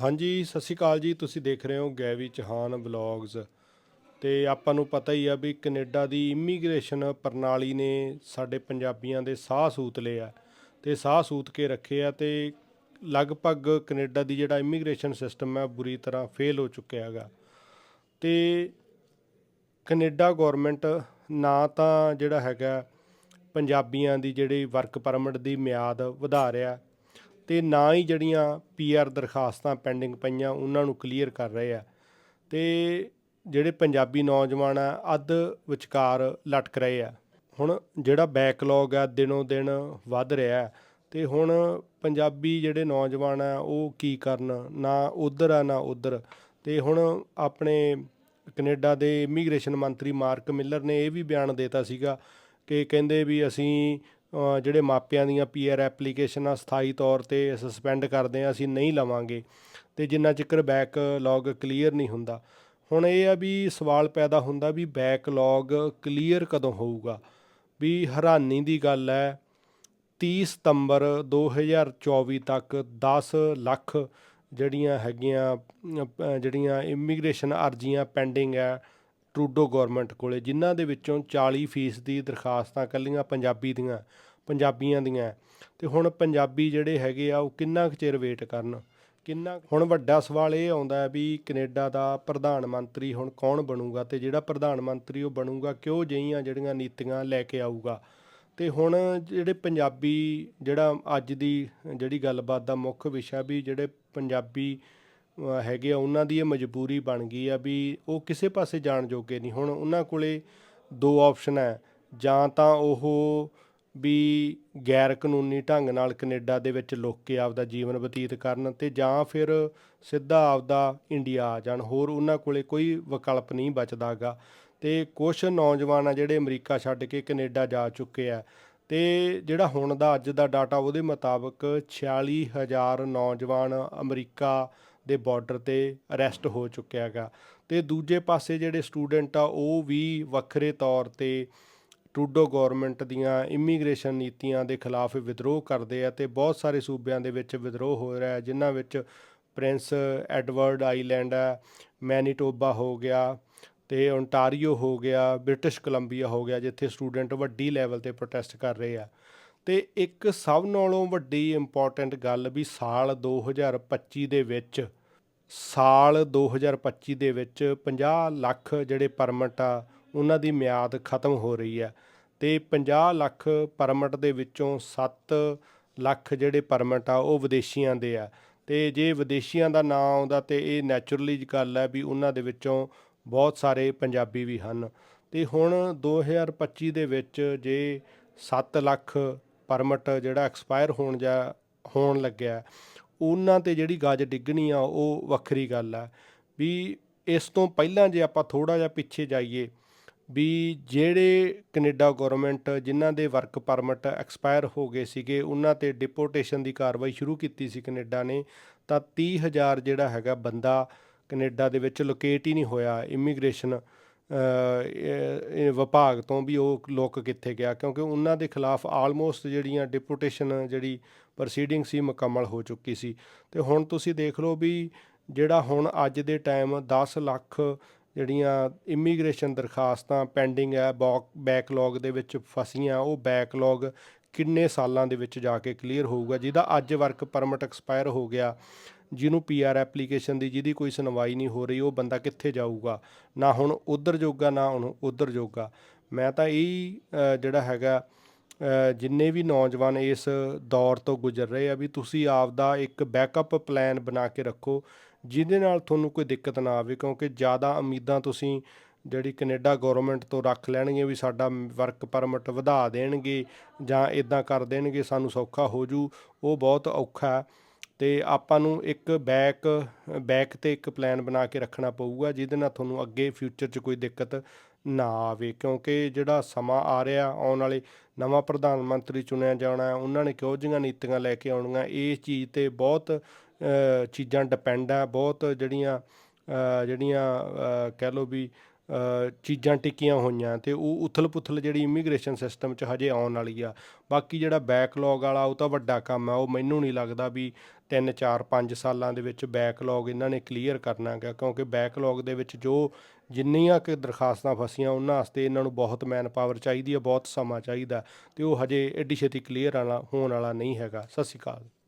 ਹਾਂਜੀ, ਸਤਿ ਸ਼੍ਰੀ ਅਕਾਲ ਜੀ। ਤੁਸੀਂ ਦੇਖ ਰਹੇ ਹੋ ਗੈਵੀ ਚੌਹਾਨ ਵਲੌਗਸ ਤੇ ਆਪਾਂ ਨੂੰ ਪਤਾ ਹੀ ਆ ਵੀ ਕੈਨੇਡਾ ਦੀ ਇਮੀਗ੍ਰੇਸ਼ਨ ਪ੍ਰਣਾਲੀ ਨੇ ਸਾਡੇ ਪੰਜਾਬੀਆਂ ਦੇ ਸਾਹ ਸੂਤ ਲਏ ਆ ਤੇ ਸਾਹ ਸੂਤ ਕੇ ਰੱਖੇ ਆ ਤੇ ਲਗਭਗ ਕੈਨੇਡਾ ਦੀ ਜਿਹੜਾ ਇਮੀਗ੍ਰੇਸ਼ਨ ਸਿਸਟਮ ਹੈ ਬੁਰੀ ਤਰ੍ਹਾਂ ਫੇਲ ਹੋ ਚੁੱਕਿਆ ਹੈਗਾ। ਤੇ ਕੈਨੇਡਾ ਗਵਰਨਮੈਂਟ ਨਾ ਤਾਂ ਜਿਹੜਾ ਹੈਗਾ, ਪੰਜਾਬੀਆਂ ਦੀ ਜਿਹੜੀ ਵਰਕ ਪਰਮਿਟ ਦੀ ਮਿਆਦ ਵਧਾ ਰਿਹਾ ਤੇ ਨਾ ਹੀ ਜਿਹੜੀਆਂ ਪੀਆਰ ਦਰਖਾਸਤਾਂ ਪੈਂਡਿੰਗ ਪਈਆਂ, ਉਹਨਾਂ ਨੂੰ ਕਲੀਅਰ ਕਰ ਰਹੇ ਆ। ਤੇ ਜਿਹੜੇ ਪੰਜਾਬੀ ਨੌਜਵਾਨ ਆ, ਅੱਧ ਵਿਚਕਾਰ ਲਟਕ ਰਹੇ ਆ। ਹੁਣ ਜਿਹੜਾ ਬੈਕਲੌਗ ਆ, ਦਿਨੋਂ ਦਿਨ ਵੱਧ ਰਿਹਾ ਹੈ ਤੇ ਹੁਣ ਪੰਜਾਬੀ ਜਿਹੜੇ ਨੌਜਵਾਨ ਆ, ਉਹ ਕੀ ਕਰਨ? ਨਾ ਉਧਰ ਆ, ਨਾ ਉਧਰ। ਤੇ ਹੁਣ ਆਪਣੇ ਕੈਨੇਡਾ ਦੇ ਇਮੀਗ੍ਰੇਸ਼ਨ ਮੰਤਰੀ ਮਾਰਕ ਮਿਲਰ ਨੇ ਇਹ ਵੀ ਬਿਆਨ ਦਿੱਤਾ ਸੀਗਾ ਕਿ ਕਹਿੰਦੇ ਵੀ ਅਸੀਂ ਜਿਹੜੇ ਮਾਪਿਆਂ ਦੀਆਂ ਪੀਆਰ ਐਪਲੀਕੇਸ਼ਨਾਂ ਸਥਾਈ ਤੌਰ ਤੇ ਸਸਪੈਂਡ ਕਰਦੇ ਆ ਅਸੀਂ ਨਹੀਂ ਲਵਾਂਗੇ ਤੇ ਜਿੰਨਾ ਚਿਕਰ ਬੈਕਲੌਗ ਕਲੀਅਰ ਨਹੀਂ ਹੁੰਦਾ। ਹੁਣ ਇਹ ਆ ਵੀ ਸਵਾਲ ਪੈਦਾ ਹੁੰਦਾ ਵੀ ਬੈਕਲੌਗ ਕਲੀਅਰ ਕਦੋਂ ਹੋਊਗਾ? ਵੀ ਹੈਰਾਨੀ ਦੀ ਗੱਲ ਹੈ 30 ਸਤੰਬਰ 2024 ਤੱਕ 10 ਲੱਖ ਜਿਹੜੀਆਂ ਹੈਗੀਆਂ ਜਿਹੜੀਆਂ ਇਮੀਗ੍ਰੇਸ਼ਨ ਅਰਜ਼ੀਆਂ ਪੈਂਡਿੰਗ ਹੈ ਟਰੂਡੋ ਗਵਰਨਮੈਂਟ ਕੋਲੇ, ਜਿਨ੍ਹਾਂ ਦੇ ਵਿੱਚੋਂ 40% ਦੀ ਦਰਖਾਸਤਾਂ ਕੱਲੀਆਂ ਪੰਜਾਬੀ ਦੀਆਂ, ਪੰਜਾਬੀਆਂ ਦੀਆਂ ਹੈ। ਤੇ ਹੁਣ ਪੰਜਾਬੀ ਜਿਹੜੇ ਹੈਗੇ ਆ, ਉਹ ਕਿੰਨਾ ਕੁ ਚਿਰ ਵੇਟ ਕਰਨ ਕਿੰਨਾ ਹੁਣ ਵੱਡਾ ਸਵਾਲ ਇਹ ਆਉਂਦਾ ਵੀ ਕੈਨੇਡਾ ਦਾ ਪ੍ਰਧਾਨ ਮੰਤਰੀ ਹੁਣ ਕੌਣ ਬਣੂਗਾ ਤੇ ਜਿਹੜਾ ਪ੍ਰਧਾਨ ਮੰਤਰੀ ਉਹ ਬਣੂਗਾ, ਕਿਉਂ ਜਿਹੀਆਂ ਜਿਹੜੀਆਂ ਨੀਤੀਆਂ ਲੈ ਕੇ ਆਊਗਾ ਤੇ ਹੁਣ ਜਿਹੜੇ ਪੰਜਾਬੀ ਜਿਹੜਾ ਅੱਜ ਦੀ ਜਿਹੜੀ ਗੱਲਬਾਤ ਦਾ ਮੁੱਖ ਵਿਸ਼ਾ ਵੀ ਜਿਹੜੇ ਪੰਜਾਬੀ ਹੈਗੇ ਆ, ਉਹਨਾਂ ਦੀ ਇਹ ਮਜਬੂਰੀ ਬਣ ਗਈ ਆ ਵੀ ਉਹ ਕਿਸੇ ਪਾਸੇ ਜਾਣ ਜੋਗੇ ਨਹੀਂ। ਹੁਣ ਉਹਨਾਂ ਕੋਲੇ ਦੋ ਆਪਸ਼ਨ ਹੈ। ਜਾਂ ਤਾਂ ਉਹ ਵੀ ਗੈਰ ਕਾਨੂੰਨੀ ਢੰਗ ਨਾਲ ਕੈਨੇਡਾ ਦੇ ਵਿੱਚ ਲੁੱਕ ਕੇ ਆਪਦਾ ਜੀਵਨ ਬਤੀਤ ਕਰਨ ਤੇ ਜਾਂ ਫਿਰ ਸਿੱਧਾ ਆਪਦਾ ਇੰਡੀਆ ਆ ਜਾਣ। ਹੋਰ ਉਹਨਾਂ ਕੋਲੇ ਕੋਈ ਵਿਕਲਪ ਨਹੀਂ ਬਚਦਾਗਾ। ਤੇ ਕੁਝ ਨੌਜਵਾਨ ਆ ਜਿਹੜੇ ਅਮਰੀਕਾ ਛੱਡ ਕੇ ਕੈਨੇਡਾ ਜਾ ਚੁੱਕੇ ਆ। ਤੇ ਜਿਹੜਾ ਹੁਣ ਦਾ ਅੱਜ ਦਾ ਡਾਟਾ ਉਹਦੇ ਮੁਤਾਬਕ 46000 ਨੌਜਵਾਨ ਅਮਰੀਕਾ ਦੇ ਬਾਰਡਰ ਤੇ ਅਰੈਸਟ ਹੋ ਚੁੱਕਿਆ ਹੈਗਾ। ਤੇ ਦੂਜੇ ਪਾਸੇ ਜਿਹੜੇ ਸਟੂਡੈਂਟ ਆ, ਉਹ ਵੀ ਵੱਖਰੇ ਤੌਰ ਤੇ ਟਰੂਡੋ ਗਵਰਨਮੈਂਟ ਦੀਆਂ ਇਮੀਗ੍ਰੇਸ਼ਨ ਨੀਤੀਆਂ ਦੇ ਖਿਲਾਫ ਵਿਦਰੋਹ ਕਰਦੇ ਆ ਤੇ ਬਹੁਤ ਸਾਰੇ ਸੂਬਿਆਂ ਦੇ ਵਿੱਚ ਵਿਦਰੋਹ ਹੋ ਰਿਹਾ ਹੈ, ਜਿਨ੍ਹਾਂ ਵਿੱਚ ਪ੍ਰਿੰਸ ਐਡਵਰਡ ਆਈਲੈਂਡ ਹੈ ਮੈਨੀਟੋਬਾ ਹੋ ਗਿਆ ਤੇ ਓਨਟਾਰੀਓ ਹੋ ਗਿਆ ਬ੍ਰਿਟਿਸ਼ ਕੋਲੰਬੀਆ ਹੋ ਗਿਆ, ਜਿੱਥੇ ਸਟੂਡੈਂਟ ਵੱਡੀ ਲੈਵਲ ਤੇ ਪ੍ਰੋਟੈਸਟ ਕਰ ਰਹੇ ਆ। ਤੇ ਇੱਕ ਸਭ ਨਾਲੋਂ ਵੱਡੀ ਇੰਪੋਰਟੈਂਟ ਗੱਲ ਵੀ ਸਾਲ 2025 ਦੇ ਵਿੱਚ ਸਾਲ 2025 ਦੇ ਵਿੱਚ 50 ਲੱਖ ਜਿਹੜੇ ਪਰਮਿਟ ਆ, ਉਹਨਾਂ ਦੀ ਮਿਆਦ ਖਤਮ ਹੋ ਰਹੀ ਹੈ ਤੇ 50 ਲੱਖ ਪਰਮਿਟ ਦੇ ਵਿੱਚੋਂ 7 ਲੱਖ ਜਿਹੜੇ ਪਰਮਿਟ ਆ, ਉਹ ਵਿਦੇਸ਼ੀਆਂ ਦੇ ਆ। ਤੇ ਜੇ ਵਿਦੇਸ਼ੀਆਂ ਦਾ ਨਾਂ ਆਉਂਦਾ ਤੇ ਇਹ ਨੈਚੁਰਲੀ ਗੱਲ ਹੈ ਵੀ ਉਹਨਾਂ ਦੇ ਵਿੱਚੋਂ ਬਹੁਤ ਸਾਰੇ ਪੰਜਾਬੀ ਵੀ ਹਨ। ਤੇ ਹੁਣ 2025 ਦੇ ਵਿੱਚ ਜੇ 7 ਲੱਖ ਪਰਮਿਟ ਜਿਹੜਾ ਐਕਸਪਾਇਰ ਹੋਣ ਜਾ, ਹੋਣ ਲੱਗਿਆ ਉਹਨਾਂ ਤੇ ਜਿਹੜੀ ਗੱਜ ਡਿੱਗਣੀ ਆ, ਉਹ ਵੱਖਰੀ ਗੱਲ ਆ। ਵੀ ਇਸ ਤੋਂ ਪਹਿਲਾਂ ਜੇ ਆਪਾਂ ਥੋੜਾ ਜਿਹਾ ਪਿੱਛੇ ਜਾਈਏ, ਵੀ ਜਿਹੜੇ ਕੈਨੇਡਾ ਗਵਰਨਮੈਂਟ ਜਿਨ੍ਹਾਂ ਦੇ ਵਰਕ ਪਰਮਿਟ ਐਕਸਪਾਇਰ ਹੋ ਗਏ ਸੀਗੇ, ਉਹਨਾਂ ਤੇ ਡਿਪੋਰਟੇਸ਼ਨ ਦੀ ਕਾਰਵਾਈ ਸ਼ੁਰੂ ਕੀਤੀ ਸੀ ਕੈਨੇਡਾ ਨੇ, ਤਾਂ 30000 ਜਿਹੜਾ ਹੈਗਾ ਬੰਦਾ ਕੈਨੇਡਾ ਦੇ ਵਿੱਚ ਲੋਕੇਟ ਹੀ ਨਹੀਂ ਹੋਇਆ ਇਮੀਗ੍ਰੇਸ਼ਨ ਵਿਭਾਗ ਤੋਂ ਵੀ ਉਹ ਲੋਕ ਕਿੱਥੇ ਗਿਆ, ਕਿਉਂਕਿ ਉਹਨਾਂ ਦੇ ਖਿਲਾਫ ਆਲਮੋਸਟ ਜਿਹੜੀਆਂ ਡਿਪੋਰਟੇਸ਼ਨ ਜਿਹੜੀ ਪ੍ਰੋਸੀਡਿੰਗ ਸੀ, ਮੁਕੰਮਲ ਹੋ ਚੁੱਕੀ ਸੀ। ਤੇ ਹੁਣ ਤੁਸੀਂ ਦੇਖ ਲਓ ਵੀ ਜਿਹੜਾ ਹੁਣ ਅੱਜ ਦੇ ਟਾਈਮ 10 ਲੱਖ ਜਿਹੜੀਆਂ ਇਮੀਗ੍ਰੇਸ਼ਨ ਦਰਖਾਸਤਾਂ ਪੈਂਡਿੰਗ ਹੈ ਬੈਕਲੌਗ ਦੇ ਵਿੱਚ ਫਸੀਆਂ, ਉਹ ਬੈਕਲੌਗ ਕਿੰਨੇ ਸਾਲਾਂ ਦੇ ਵਿੱਚ ਜਾ ਕੇ ਕਲੀਅਰ ਹੋਊਗਾ? ਜਿਹਦਾ ਅੱਜ ਵਰਕ ਪਰਮਿਟ ਐਕਸਪਾਇਰ ਹੋ ਗਿਆ, ਜਿਹਨੂੰ ਪੀਆਰ ਐਪਲੀਕੇਸ਼ਨ ਦੀ ਜਿਹਦੀ ਕੋਈ ਸੁਣਵਾਈ ਨਹੀਂ ਹੋ ਰਹੀ, ਉਹ ਬੰਦਾ ਕਿੱਥੇ ਜਾਊਗਾ? ਨਾ ਹੁਣ ਉਧਰ ਜੋਗਾ, ਨਾ ਹੁਣ ਉਧਰ ਜੋਗਾ। ਮੈਂ ਤਾਂ ਇਹ ਜਿਹੜਾ ਹੈਗਾ ਜਿੰਨੇ ਵੀ ਨੌਜਵਾਨ ਇਸ ਦੌਰ ਤੋਂ ਗੁਜ਼ਰ ਰਹੇ ਆ ਵੀ ਤੁਸੀਂ ਆਪਦਾ ਇੱਕ ਬੈਕਅਪ ਪਲਾਨ ਬਣਾ ਕੇ ਰੱਖੋ, ਜਿਹਦੇ ਨਾਲ ਤੁਹਾਨੂੰ ਕੋਈ ਦਿੱਕਤ ਨਾ ਆਵੇ, ਕਿਉਂਕਿ ਜ਼ਿਆਦਾ ਉਮੀਦਾਂ ਤੁਸੀਂ ਜਿਹੜੀ ਕੈਨੇਡਾ ਗਵਰਨਮੈਂਟ ਤੋਂ ਰੱਖ ਲੈਣਗੇ ਵੀ ਸਾਡਾ ਵਰਕ ਪਰਮਿਟ ਵਧਾ ਦੇਣਗੇ ਜਾਂ ਇਦਾਂ ਕਰ ਦੇਣਗੇ, ਸਾਨੂੰ ਸੌਖਾ ਹੋ ਜੂ, ਉਹ ਬਹੁਤ ਔਖਾ। ਤੇ ਆਪਾਂ ਨੂੰ ਇੱਕ ਬੈਕ ਬੈਕ ਤੇ ਇੱਕ ਪਲਾਨ ਬਣਾ ਕੇ ਰੱਖਣਾ ਪਊਗਾ, ਜਿਹਦੇ ਨਾਲ ਤੁਹਾਨੂੰ ਅੱਗੇ ਫਿਊਚਰ 'ਚ ਕੋਈ ਦਿੱਕਤ ਨਾ ਆਵੇ, ਕਿਉਂਕਿ ਜਿਹੜਾ ਸਮਾਂ ਆ ਰਿਹਾ, ਆਉਣ ਵਾਲੇ ਨਵਾਂ ਪ੍ਰਧਾਨ ਮੰਤਰੀ ਚੁਣਿਆ ਜਾਣਾ, ਉਹਨਾਂ ਨੇ ਕਿਹੋ ਜਿਹੀਆਂ ਨੀਤੀਆਂ ਲੈ ਕੇ ਆਉਣੀਆਂ, ਇਹ ਚੀਜ਼ ਤੇ ਬਹੁਤ ਚੀਜ਼ਾਂ ਡਿਪੈਂਡ ਆ, ਬਹੁਤ ਜਿਹੜੀਆਂ ਜਿਹੜੀਆਂ ਕਹਿ ਲਓ ਵੀ ਚੀਜ਼ਾਂ ਟਿਕੀਆਂ ਹੋਈਆਂ ਤੇ ਉਹ ਉਥਲ-ਪੁਥਲ ਜਿਹੜੀ ਇਮੀਗ੍ਰੇਸ਼ਨ ਸਿਸਟਮ 'ਚ ਹਜੇ ਆਉਣ ਵਾਲੀ ਆ। ਬਾਕੀ ਜਿਹੜਾ ਬੈਕਲੌਗ ਵਾਲਾ ਉਹ ਤਾਂ ਵੱਡਾ ਕੰਮ ਆ। ਉਹ ਮੈਨੂੰ ਨਹੀਂ ਲੱਗਦਾ ਵੀ 3 4 5 ਸਾਲਾਂ ਦੇ ਵਿੱਚ ਬੈਕਲੌਗ ਇਹਨਾਂ ਨੇ ਕਲੀਅਰ ਕਰਨਾ ਗਾ, ਕਿਉਂਕਿ ਬੈਕਲੌਗ ਦੇ ਵਿੱਚ ਜੋ ਜਿੰਨੀਆਂ ਕਿ ਦਰਖਾਸਤਾਂ ਫਸੀਆਂ ਉਹਨਾਂ ਵਾਸਤੇ ਇਹਨਾਂ ਨੂੰ ਬਹੁਤ ਮੈਨ ਪਾਵਰ ਚਾਹੀਦੀ ਹੈ ਬਹੁਤ ਸਮਾਂ ਚਾਹੀਦਾ ਤੇ ਉਹ ਹਜੇ ਐਡੀ ਛੇਤੀ ਕਲੀਅਰ ਵਾਲਾ, ਹੋਣ ਵਾਲਾ ਨਹੀਂ ਹੈਗਾ। ਸਤਿ ਸ਼੍ਰੀ ਅਕਾਲ।